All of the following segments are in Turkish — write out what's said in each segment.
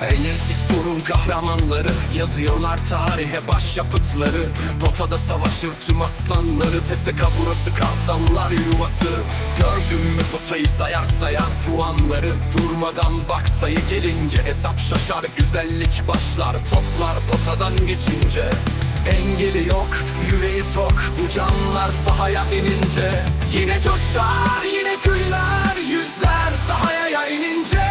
Ellersiz burun kahramanları. Yazıyorlar tarihe başyapıtları. Potada savaşır tüm aslanları. TSK burası kartallar yuvası. Gördün mü potayı sayar sayan puanları? Durmadan bak sayı gelince Hesap şaşar. Güzellik başlar Toplar potadan geçince. Engeli yok, yüreği tok. Bu canlar sahaya inince. Yine coşar, yine güller Yüzler sahaya inince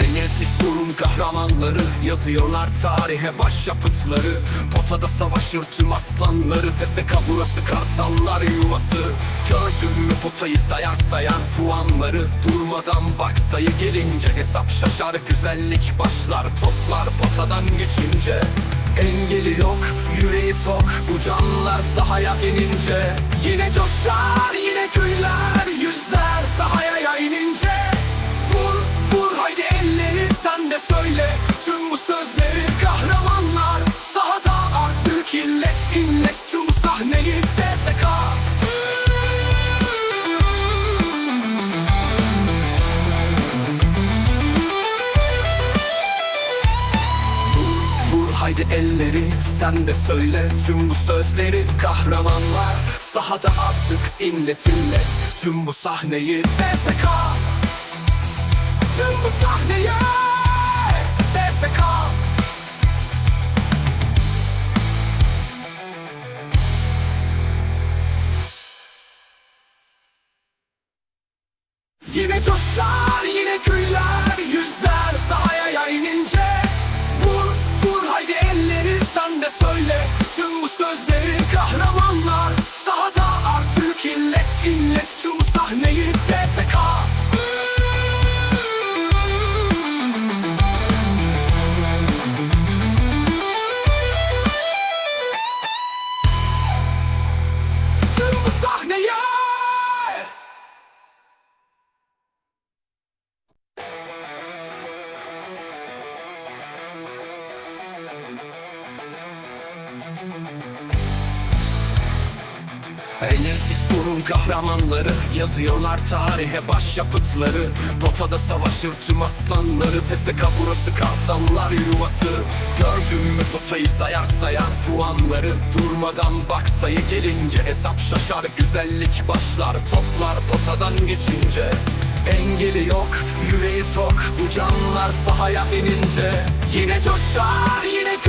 Ellersiz burun kahramanları Yazıyorlar tarihe başyapıtları. Potada savaşır tüm aslanları TSK burası kartallar yuvası. Gördün mü potayı sayar sayan puanları? Durmadan bak sayı gelince Hesap şaşar güzellik başlar. Toplar potadan geçince Engeli yok, yüreği tok. Bu canlar sahaya inince Yine coşar, sahneyi Vur, vur haydi elleri sen de söyle Tüm bu sözleri. Kahramanlar Sahada artık inlet inlet Tüm bu sahneyi TSK Tüm bu sahneye Yine coşar yine güller Yüzler sahaya inince Vur vur haydi elleri sen de söyle. Tüm bu sözleri kahramanlar Sahada artık illet illet Ellersiz burun kahramanları Yazıyorlar tarihe başyapıtları. Potada savaşır tüm aslanları TSK burası kartallar yuvası. Gördün mü potayı sayar sayan puanları? Durmadan bak sayı gelince Hesap şaşar güzellik başlar. Toplar potadan geçince Engeli yok, yüreği tok. Bu canlar sahaya inince Yine coşar, yine